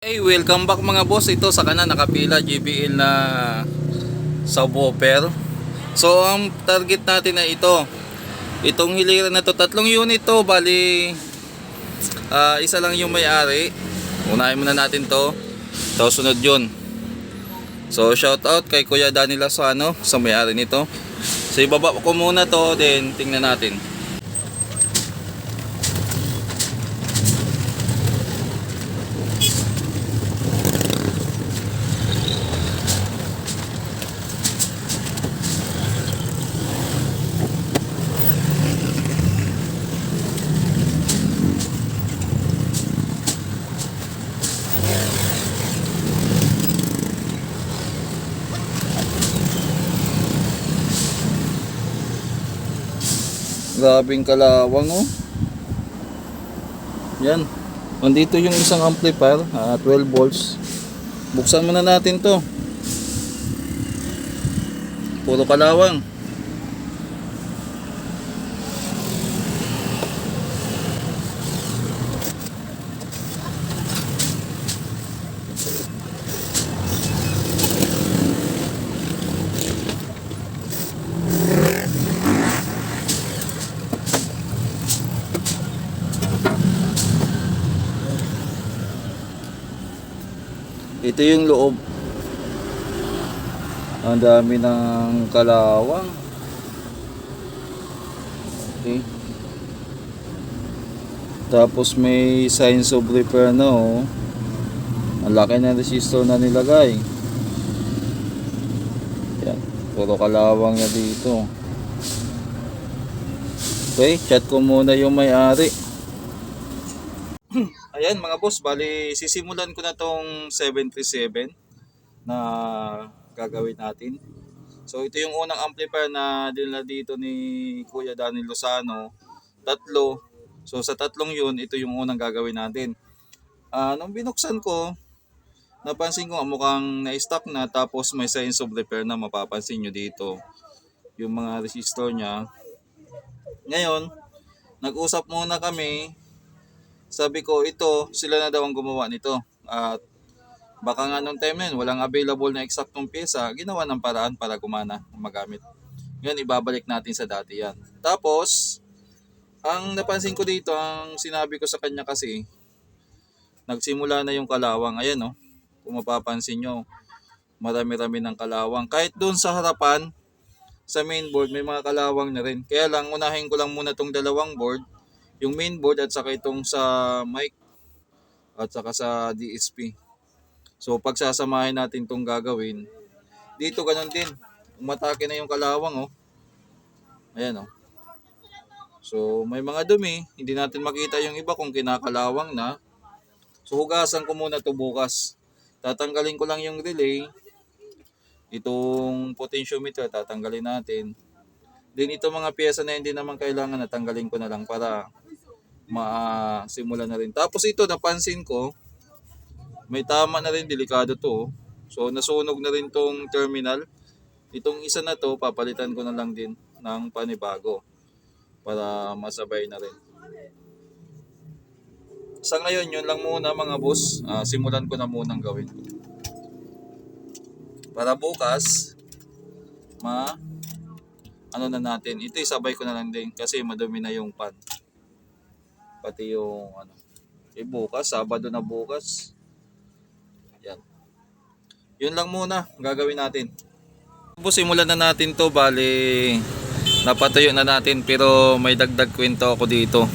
Hey, welcome back mga boss. Ito sa kanan nakapila JBL na subwoofer. So ang target natin na ito. Itong hiliran na to, tatlong unit to, bali ah, isa lang yung may-ari. Unahin muna natin to. Tapos sunod yun. So shout out kay Kuya Danny Lasano sa may-ari nito. So ibaba ko muna to, then tingnan natin. Grabing kalawang oh. Yan. Nandito yung isang amplifier, ah, 12 volts. Buksan muna natin 'to. Puro kalawang. Ito yung loob. Ang dami ng kalawang. Okay. Tapos may signs of repair na oh. Ang laki ng resistor na nilagay. Yan. Puro kalawang na dito. Okay, chat ko muna yung may-ari. Ayan mga boss, bali sisimulan ko na tong 737 na gagawin natin. So ito yung unang amplifier na dinala dito ni Kuya Daniel Lozano. Tatlo. So sa tatlong yun, ito yung unang gagawin natin. Ah, nung binuksan ko, napansin ko mukhang na-stock na tapos may signs of repair na mapapansin nyo dito. Yung mga resistor niya. Ngayon, nag-usap muna kami sabi ko ito sila na daw ang gumawa nito. At baka nga nung time na yun walang available na eksaktong pyesa ginawa ng paraan para gumana magamit. Ngayon ibabalik natin sa dati yan. Tapos ang napansin ko dito ang sinabi ko sa kanya kasi nagsimula na yung kalawang. Ayan no? Kung mapapansin nyo marami-rami ng kalawang. Kahit doon sa harapan sa mainboard may mga kalawang na rin. Kaya lang unahin ko lang muna tong dalawang board yung mainboard at saka itong sa mic at saka sa DSP. So pagsasamahin natin itong gagawin, dito ganun din. Umatake na yung kalawang oh. Ayan oh. So may mga dumi, hindi natin makita yung iba kung kinakalawang na. So hugasan ko muna to bukas. Tatanggalin ko lang yung relay. Itong potentiometer tatanggalin natin. Din ito mga pyesa na hindi naman kailangan natanggalin ko na lang para masimula na rin. Tapos ito napansin ko, may tama na rin, delikado to. oh. So nasunog na rin tong terminal. Itong isa na to, papalitan ko na lang din ng panibago para masabay na rin. Sa ngayon, yun lang muna mga boss. Ah, simulan ko na munang gawin. Para bukas, ma ano na natin. Ito isabay ko na lang din kasi madumi na yung pan pati yung ano eh bukas Sabado na bukas. Yan. Yun lang muna gagawin natin. Tapos simulan na natin to bali napatuyo na natin pero may dagdag kwento ako dito.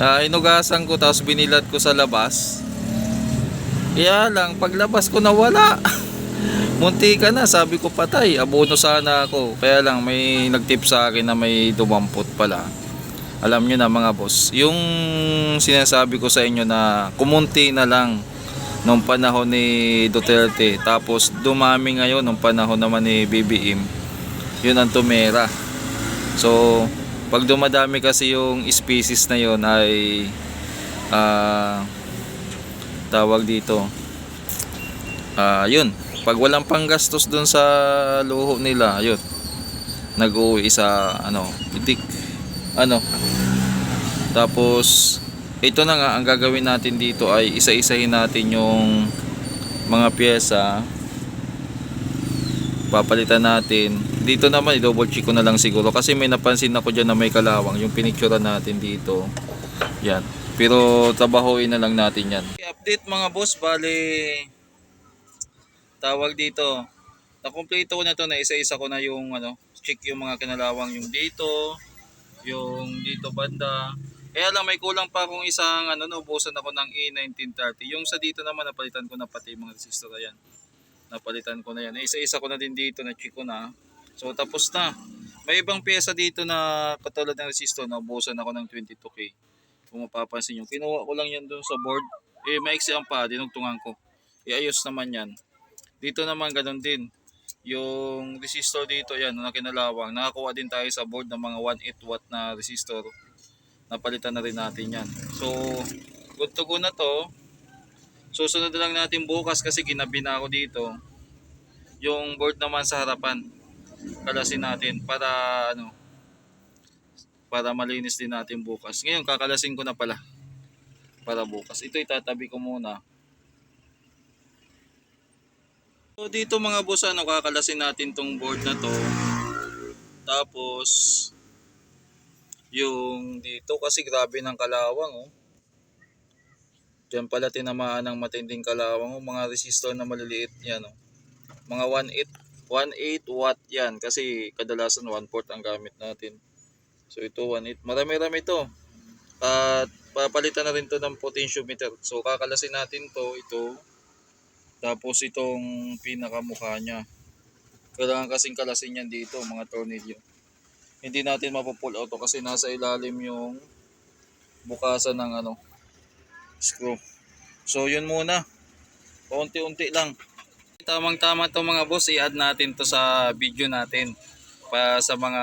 Ah, inugasan ko tapos binilat ko sa labas. Kaya lang paglabas ko nawala munti ka na sabi ko patay abono sana ako. Kaya lang may nagtip sa akin na may dumampot pala alam nyo na mga boss, yung sinasabi ko sa inyo na kumunti na lang nung panahon ni Duterte tapos dumami ngayon nung panahon naman ni BBM yun ang tumera. So pag dumadami kasi yung species na yun ay ah, tawag dito ah yun pag walang panggastos dun sa luho nila yun nag-uwi sa ano bitik ano? Tapos ito na nga ang gagawin natin dito ay isa-isahin natin yung mga pyesa. Papalitan natin. Dito naman i-double check ko na lang siguro. Kasi may napansin ako dyan na may kalawang yung pinicturean natin dito. Yan. Pero trabahoin na lang natin yan. Update mga boss bali tawag dito. Nakumpleto ko na to na isa-isa ko na yung ano check yung mga kinalawang yung dito yung dito banda kaya lang may kulang pa akong isang ano naubusan ako ng E1930 yung sa dito naman napalitan ko na pati mga resistor yan napalitan ko na yan. Eh, Isa-isa ko na din dito na check ko na. So tapos na. May ibang pyesa dito na katulad ng resistor na ubusan ako ng 22k. Kung mapapansin nyo. Kinuha ko lang yan doon sa board. Eh maiksi ang pa, dinugtungan ko. Iayos naman yan. Dito naman ganun din. Yung resistor dito yan na kinalawang. Nakakuha din tayo sa board ng mga 1.8 watt na resistor. Napalitan na rin natin yan. So good to go na to. Susunod lang natin bukas kasi ginabi na ako dito. Yung board naman sa harapan. Kalasin natin para ano para malinis din natin bukas. Ngayon kakalasin ko na pala para bukas. Ito itatabi ko muna. So dito mga boss ano kakalasin natin tong board na to. Tapos yung dito kasi grabe ng kalawang oh. Diyan pala tinamaan ng matinding kalawang oh, mga resistor na maliliit yan oh. Mga 1.8 1.8 watt yan kasi kadalasan 1 port ang gamit natin. So ito 1.8. Marami-rami to. At papalitan na rin to ng potentiometer. So kakalasin natin to ito. Tapos itong pinakamukha niya. Kailangan kasing kalasin yan dito mga tornilyo. Hindi natin mapupull out to kasi nasa ilalim yung bukasan ng ano screw. So yun muna. Paunti-unti lang. Tamang tama to mga boss, i-add natin to sa video natin. Pa sa mga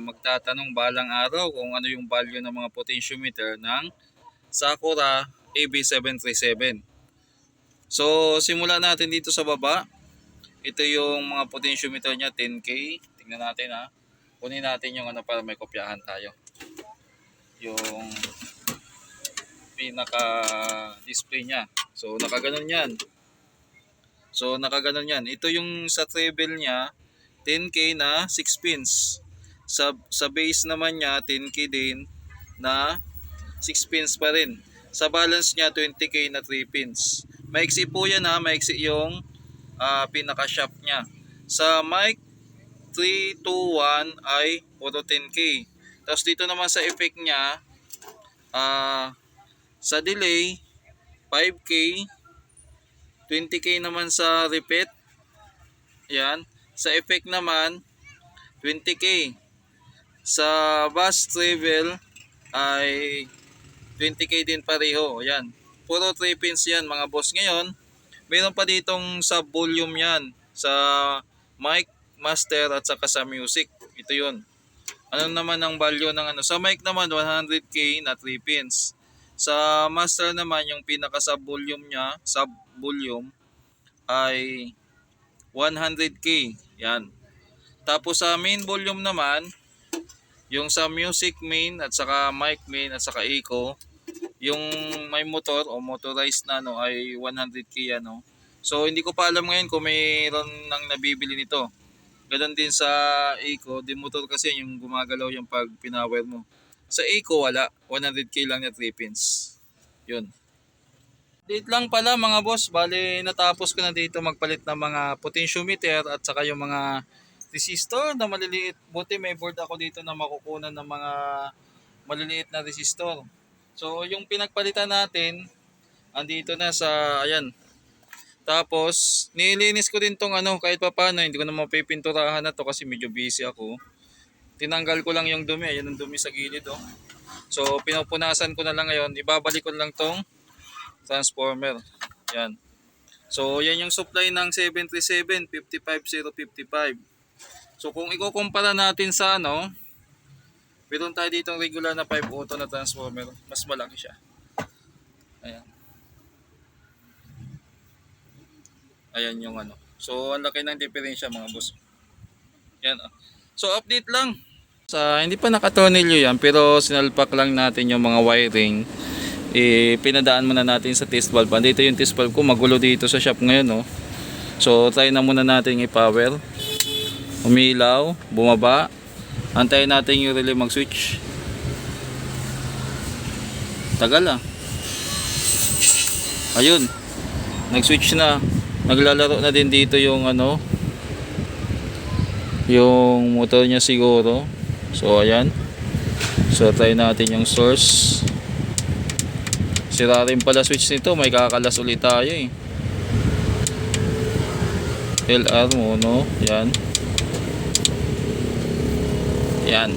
magtatanong balang araw kung ano yung value ng mga potentiometer ng Sakura AB737. So simula natin dito sa baba. Ito yung mga potentiometer niya 10K. Tingnan natin ha. Kunin natin yung ano para may kopyahan tayo. Yung pinaka display niya. So nakaganon yan. So nakaganon yan. Ito yung sa treble niya 10k na 6 pins. Sa sa base naman niya 10k din na 6 pins pa rin. Sa balance niya 20k na 3 pins. Maiksi po yan ha, maiksi yung ah, pinaka shaft niya. Sa mic 321 ay puro 10k. Tapos dito naman sa effect niya ah sa delay, 5K. 20K naman sa repeat. Yan. Sa effect naman, 20K. Sa bus travel ay 20K din pareho. Yan. Puro 3 pins yan mga boss. Ngayon, meron pa ditong sub volume yan sa mic, master at saka sa music. Ito yun. Ano naman ang value ng ano? Sa mic naman 100k na 3 pins. Sa master naman yung pinaka sub volume niya, sub volume ay 100k. Yan. Tapos sa main volume naman, yung sa music main at saka mic main at saka echo, yung may motor o motorized na no ay 100k ano. So hindi ko pa alam ngayon kung mayroon nang nabibili nito. Ganon din sa echo, di motor kasi yung gumagalaw yung pag pinower mo. Sa Eco wala, 100k lang na 3 pins. Yun. Date lang pala mga boss, bali natapos ko na dito magpalit ng mga potentiometer at saka yung mga resistor na maliliit. Buti may board ako dito na makukunan ng mga maliliit na resistor. So yung pinagpalitan natin, andito na sa, ayan. Tapos, nilinis ko din tong ano, kahit pa paano, hindi ko na mapipinturahan na to kasi medyo busy ako tinanggal ko lang yung dumi. Ayan ang dumi sa gilid oh. So pinupunasan ko na lang ngayon. Ibabalik ko lang tong transformer. Yan. So yan yung supply ng 737 55055. So kung ikukumpara natin sa ano, meron tayo dito regular na 5 auto na transformer. Mas malaki siya. Ayan. Ayan yung ano. So ang laki ng diferensya mga boss. Yan. oh. So update lang. Sa hindi pa nakatornilyo yan pero sinalpak lang natin yung mga wiring ipinadaan muna natin sa test valve. Andito yung test valve ko, magulo dito sa shop ngayon, no. So, try na muna natin i-power. Umilaw, bumaba. Antayin natin yung relay mag-switch. Tagal ah. Ayun. Nag-switch na. Naglalaro na din dito yung ano, yung motor niya siguro. So, ayan. So, try natin yung source. Sira rin pala switch nito. May kakalas ulit tayo eh. LR mono. Yan. Yan.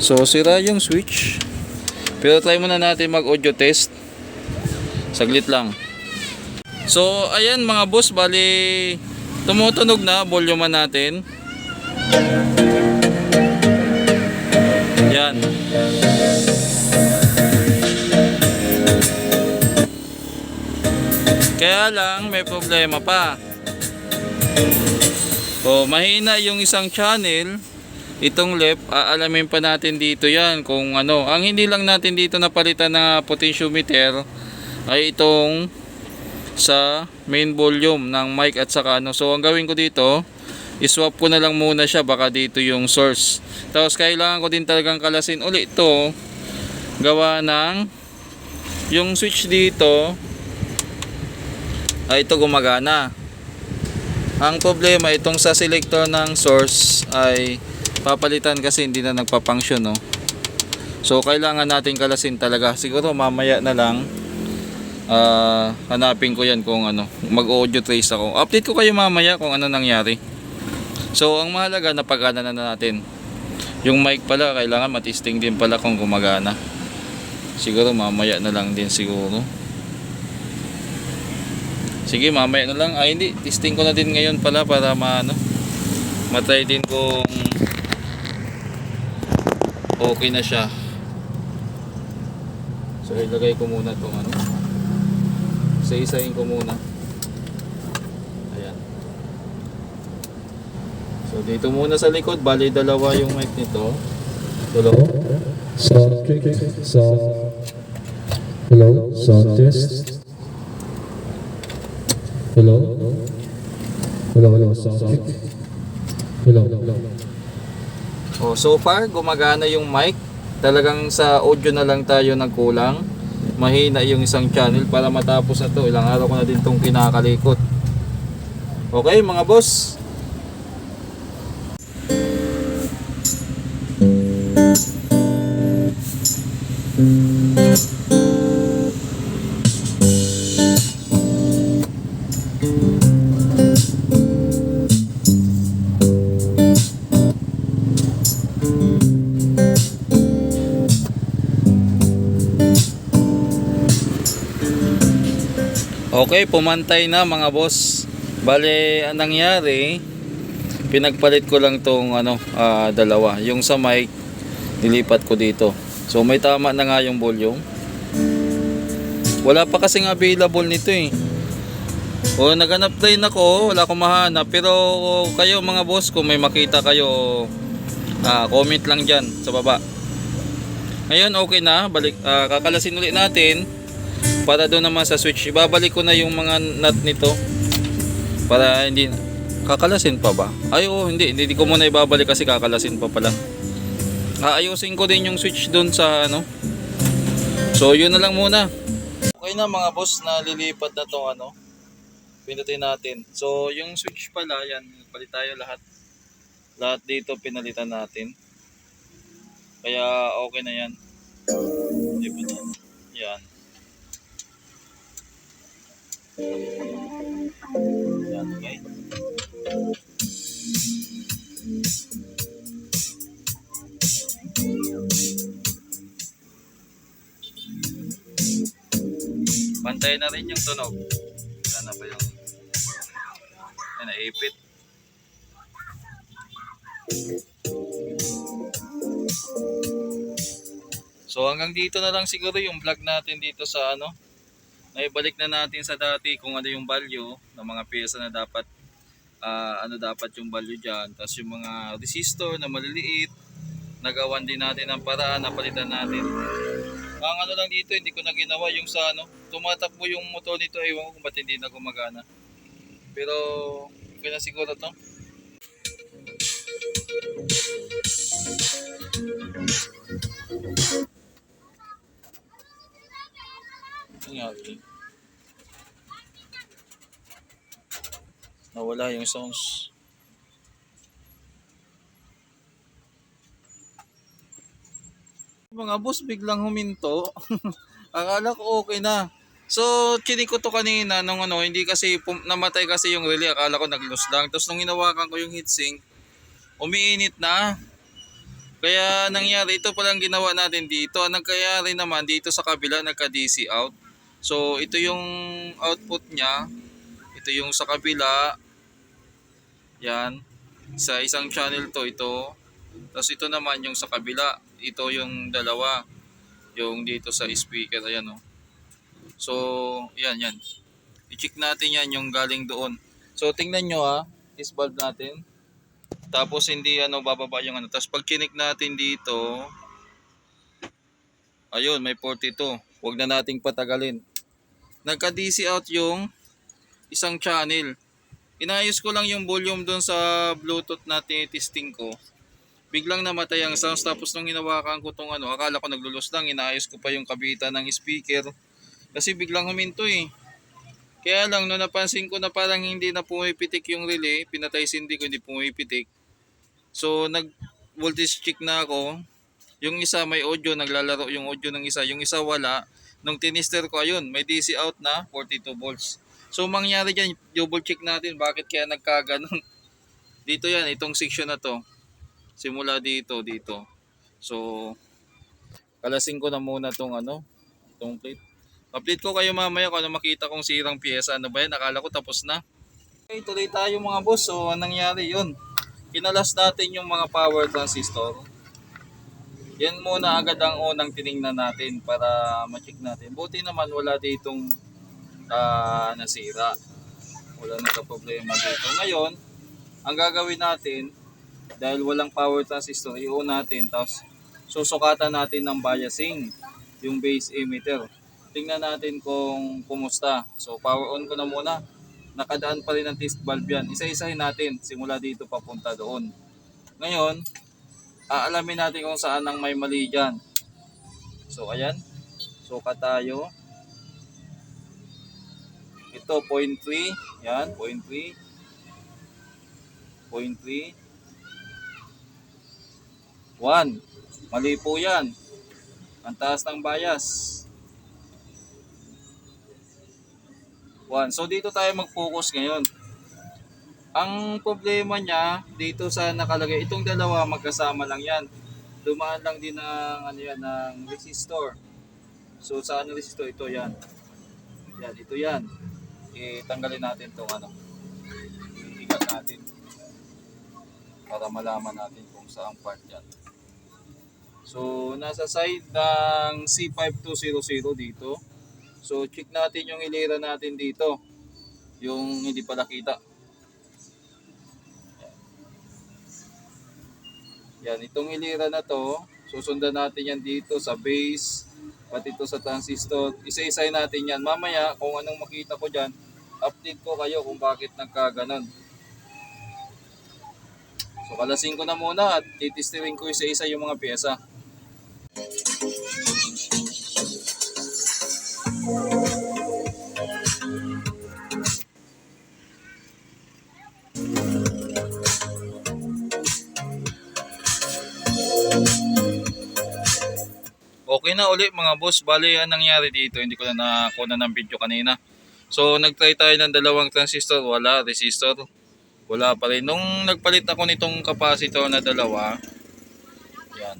So, sira yung switch. Pero try muna natin mag-audio test. Saglit lang. So, ayan mga boss. Bali, tumutunog na. Volume natin. Yan. Kaya lang may problema pa. O mahina yung isang channel, itong left, aalamin pa natin dito yan kung ano. Ang hindi lang natin dito napalitan na potentiometer ay itong sa main volume ng mic at saka ano. So ang gawin ko dito, iswap ko na lang muna siya baka dito yung source. Tapos kailangan ko din talagang kalasin ulit ito gawa ng yung switch dito ay ito gumagana. Ang problema itong sa selector ng source ay papalitan kasi hindi na nagpa-function no. So kailangan natin kalasin talaga. Siguro mamaya na lang ah, hanapin ko yan kung ano, mag-audio trace ako. Update ko kayo mamaya kung ano nangyari. So ang mahalaga napagana na natin. Yung mic pala kailangan matisting din pala kung gumagana. Siguro mamaya na lang din siguro. Sige, mamaya na lang. Ay, hindi. Testing ko na din ngayon pala para maano. Matry din kung okay na siya. So, ilagay ko muna itong ano. Isa-isahin ko muna. Ayan. So, dito muna sa likod. Bali, dalawa yung mic nito. Dalawa. Sound check. Sound. Hello. Sound test. Hello. Hello. Hello. Sound. Hello. Oh, so far gumagana yung mic. Talagang sa audio na lang tayo nagkulang. Mahina yung isang channel para matapos na to. Ilang araw ko na din tong kinakalikot. Okay mga boss. Okay, pumantay na mga boss. Bale, ang nangyari, pinagpalit ko lang tong ano, ah, dalawa. Yung sa mic, nilipat ko dito. So may tama na nga yung volume. Wala pa kasing available nito eh. O naganap din ako, wala akong mahanap. Pero kayo mga boss, kung may makita kayo, ah, comment lang dyan sa baba. Ngayon okay na, balik, ah, kakalasin ulit natin para doon naman sa switch. Ibabalik ko na yung mga nut nito para hindi kakalasin pa ba? Ay oo, hindi, hindi ko muna ibabalik kasi kakalasin pa pala. Aayusin ko din yung switch doon sa ano. So yun na lang muna. Okay na mga boss, nalilipat na tong ano. Pinutin natin. So yung switch pala, yan, palit tayo lahat. Lahat dito pinalitan natin. Kaya okay na yan. Na? Yan. Yan, okay. Pantay na rin yung tunog. Sana ba yung... Yan, naipit. So hanggang dito na lang siguro yung vlog natin dito sa ano. Naibalik na natin sa dati kung ano yung value ng mga pyesa na dapat ah, ano dapat yung value diyan. Tapos yung mga resistor na maliliit nagawan din natin ang paraan, napalitan natin. Ang ano lang dito, hindi ko na ginawa yung sa ano, tumatakbo yung motor nito, ewan ko kung ba't hindi na gumagana. Pero, okay na siguro to. Nangyari. Nawala yung sounds. Mga boss, biglang huminto. Akala ko okay na. So, chinik ko to kanina nung ano, hindi kasi namatay kasi yung relay. Akala ko nag-loose lang. Tapos nung hinawakan ko yung heatsink, umiinit na. Kaya nangyari, ito palang ginawa natin dito. Ang nagkayari naman dito sa kabila, nagka-DC out. So, ito yung output niya. Ito yung sa kabila. Yan. Sa isang channel to, ito. Tapos ito naman yung sa kabila. Ito yung dalawa. Yung dito sa speaker. Ayan o. So, yan, yan. I-check natin yan yung galing doon. So, tingnan nyo ha. Is valve natin. Tapos hindi ano bababa yung ano. Tapos pag chinik natin dito, ayun, may 42. Huwag na nating patagalin. Nagka-DC out yung isang channel. Inayos ko lang yung volume doon sa Bluetooth na testing ko. Biglang namatay ang sounds tapos nung hinawakan ko tong ano, akala ko naglulus lang, inayos ko pa yung kabitan ng speaker. Kasi biglang huminto eh. Kaya lang, no napansin ko na parang hindi na pumipitik yung relay, pinatay sindi ko, hindi pumipitik. So, nag voltage check na ako. Yung isa may audio, naglalaro yung audio ng isa. Yung isa wala. Nung tinister ko, ayun, may DC out na, 42 volts. So, mangyari dyan, double check natin, bakit kaya nagkaganon. Dito yan, itong section na to. Simula dito, dito. So, kalasin ko na muna tong ano, tong plate. Update ko kayo mamaya kung ano makita kong sirang pyesa. Ano ba yan? Akala ko tapos na. Okay, tuloy tayo mga boss. So, anong nangyari yun? Kinalas natin yung mga power transistor. Yan muna agad ang unang tiningnan natin para ma-check natin. Buti naman wala ditong ah, nasira. Wala nagka-problema dito. Ngayon, ang gagawin natin, dahil walang power transistor, i-on natin. Tapos, susukatan natin ng biasing, yung base emitter tingnan natin kung kumusta. So power on ko na muna. Nakadaan pa rin ang test valve yan. Isa-isahin natin simula dito papunta doon. Ngayon, aalamin natin kung saan ang may mali dyan. So ayan. Sukat tayo. Ito 0.3. Yan, 0.3. 0.3. 1. Mali po yan. Ang taas ng bias. 1. So dito tayo mag-focus ngayon. Ang problema niya dito sa nakalagay, itong dalawa magkasama lang yan. Dumaan lang din ng ano yan ng resistor. So saan ang resistor ito yan? Yan, ito yan. Itanggalin natin tong ano. Ikat natin para malaman natin kung saan part yan. So nasa side ng C5200 dito. So, check natin yung hilera natin dito. Yung hindi pala kita. Yan, itong hilera na to, susundan natin yan dito sa base, pati ito sa transistor. Isa-isay natin yan. Mamaya, kung anong makita ko dyan, update ko kayo kung bakit nagkaganon. So, kalasin ko na muna at titistirin ko isa-isa yung mga pyesa. Okay na uli mga boss. Bali, ang nangyari dito, hindi ko na nakuha ng video kanina. So, nagtry tayo ng dalawang transistor. Wala, resistor. Wala pa rin. Nung nagpalit ako nitong capacitor na dalawa, yan.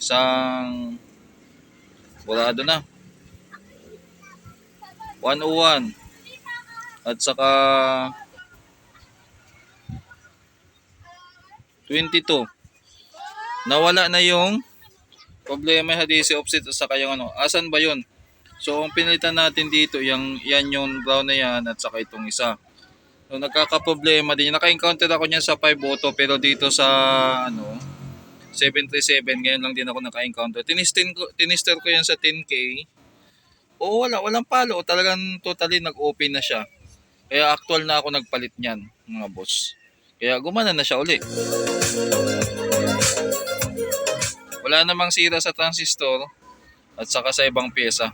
Isang, burado na. 101. At saka, 22. Nawala na yung problema yung DC offset at saka yung ano, asan ba yun? So, ang pinalitan natin dito, yung, yan yung brown na yan at saka itong isa. So, nagkakaproblema din. Naka-encounter ako niyan sa 5 auto pero dito sa ano, 737, ngayon lang din ako naka-encounter. Tinistin ko, tinister ko yan sa 10K. Oo, wala, walang palo. Talagang totally nag-open na siya. Kaya actual na ako nagpalit niyan, mga boss. Kaya gumana na siya uli. Wala namang sira sa transistor at saka sa ibang pyesa.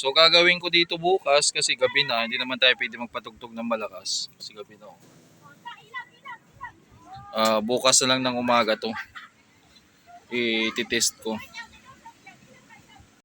So gagawin ko dito bukas kasi gabi na, hindi naman tayo pwede magpatugtog ng malakas kasi gabi na. Ah, bukas na lang ng umaga to. I-test ko.